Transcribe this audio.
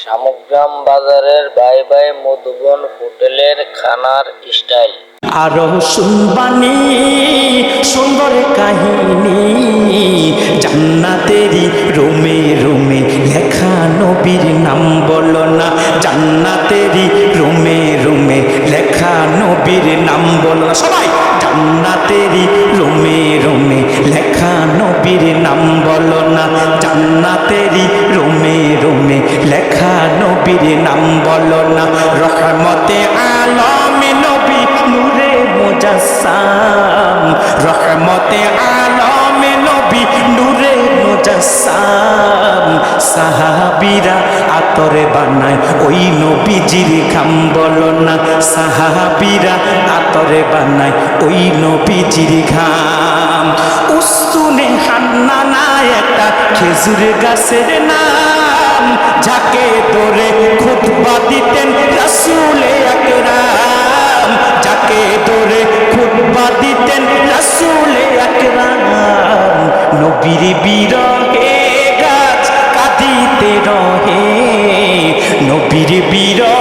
শামগ্রাম বাজারের bye bye Madhuban হোটেলের খানার স্টাইল। আরও শুনবানি সুন্দর কাহিনী, জান্নাতেরই রোমে রোমে লেখা নবীর নাম বলো না। জান্নাতেরই রোমে রোমে লেখা নবীর নাম বলো না। সবাই, জান্নাতেরই রোমে রোমে লেখা নবীর নাম বলো না। জান্নাতেরই রোমে নবীর নাম বলো না। রহমতে আলমে নবী নূরে মুজাসসাম। রহমতে আলমে নবী নূরে মুজাসসাম। সাহাবীরা আতরে বানায় ওই নবীজির খাম বলো না। সাহাবীরা আতরে বানায় ওই নবীজির ঘাম। উস্তুনে হান্নানা একটা খেজুর গাছের নাম। যাকে তোরে নবীর বিরহে গাছ কাঁদিতে রহে নবীর বিরহে